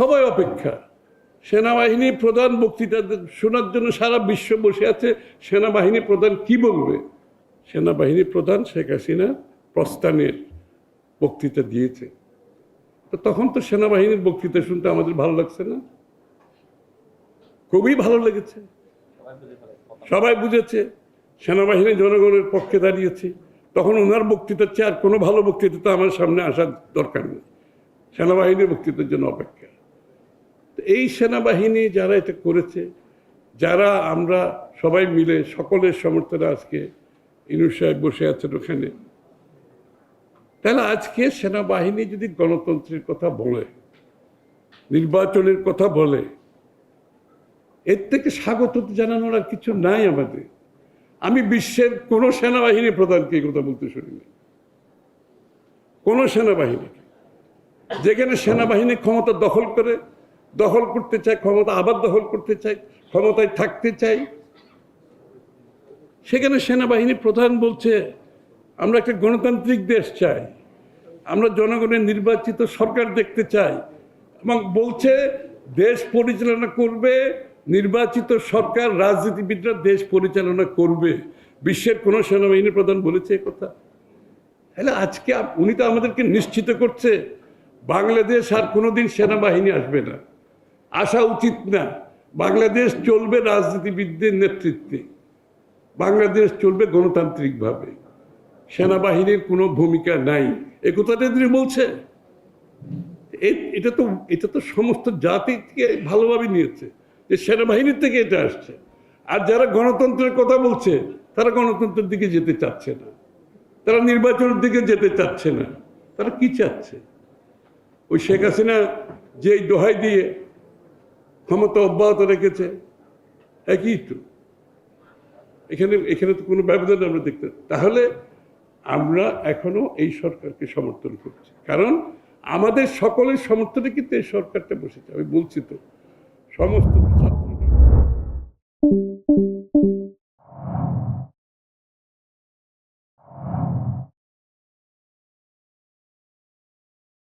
সবাই অপেক্ষা। সেনাবাহিনী প্রধান বক্তৃতা শোনার জন্য সারা বিশ্ব বসে আছে। সেনাবাহিনী প্রধান কি বলবে? সেনাবাহিনী প্রধান শেখ হাসিনা প্রস্থানের বক্তৃতা দিয়েছে। তো তখন তো সেনাবাহিনীর বক্তৃতা শুনতে আমাদের ভালো লাগছে না? খুবই ভালো লেগেছে। সবাই বুঝেছে, সেনাবাহিনী জনগণের পক্ষে দাঁড়িয়েছে। তখন ওনার বক্তৃতার চেয়ে আর কোনো ভালো বক্তৃতা তো আমার সামনে আসার দরকার নেই। সেনাবাহিনীর বক্তৃতার জন্য অপেক্ষা। এই সেনাবাহিনী যারা এটা করেছে, যারা আমরা সবাই মিলে, সকলের সমর্থনে আজকে ইনু সাহেব বসে আছেন ওখানে। তাহলে আজকে সেনাবাহিনী যদি গণতন্ত্রের কথা বলে, নির্বাচনের কথা বলে, এর থেকে স্বাগত জানানোর আর কিছু নাই আমাদের। আমি বিশ্বের কোনো সেনাবাহিনী প্রধানকে এই কথা বলতে শুনিনি কোনো সেনাবাহিনীকে। যেখানে সেনাবাহিনী ক্ষমতা দখল করে দখল করতে চায় ক্ষমতা আবার দখল করতে চায় ক্ষমতায় থাকতে চাই। সেখানে সেনাবাহিনী প্রধান বলছে, আমরা একটা গণতান্ত্রিক দেশ চাই। আমরা জনগণের নির্বাচিত সরকার দেখতে চাই। এবং বলছে, দেশ পরিচালনা করবে, নির্বাচিত সরকার রাজনীতিবিদরা দেশ পরিচালনা করবে। বিশ্বের কোনো সেনাবাহিনী প্রধান বলেছে কথা। তাহলে আজকে উনি তো আমাদেরকে নিশ্চিত করছে, বাংলাদেশ আর কোনোদিন সেনাবাহিনী আসবে না। আসা উচিত না। বাংলাদেশ চলবে রাজনীতিবিদদের নেতৃত্বে। বাংলাদেশ চলবে গণতান্ত্রিকভাবে। সেনাবাহিনীর কোনো ভূমিকা নাই। এ কথাটা তিনি বলছে। এটা তো এটা তো সমস্ত জাতিকে ভালোভাবে নিয়েছে যে সেনাবাহিনীর থেকে এটা আসছে। আর যারা গণতন্ত্রের কথা বলছে, তারা গণতন্ত্রের দিকে যেতে চাচ্ছে না। তারা নির্বাচনের দিকে যেতে চাচ্ছে না। তারা কি চাচ্ছে? ওই শেখ হাসিনা যে দোহাই দিয়ে ক্ষমতা অব্যাহত রেখেছে। একই তো। এখানে এখানে তো কোনো ব্যবধান আমরা দেখতে তাহলে আমরা এখনও এই সরকারকে সমর্থন করছি। কারণ আমাদের সকলের সমর্থনে কিন্তু এই সরকারটা বসেছে। আমি বলছি তো, সমস্ত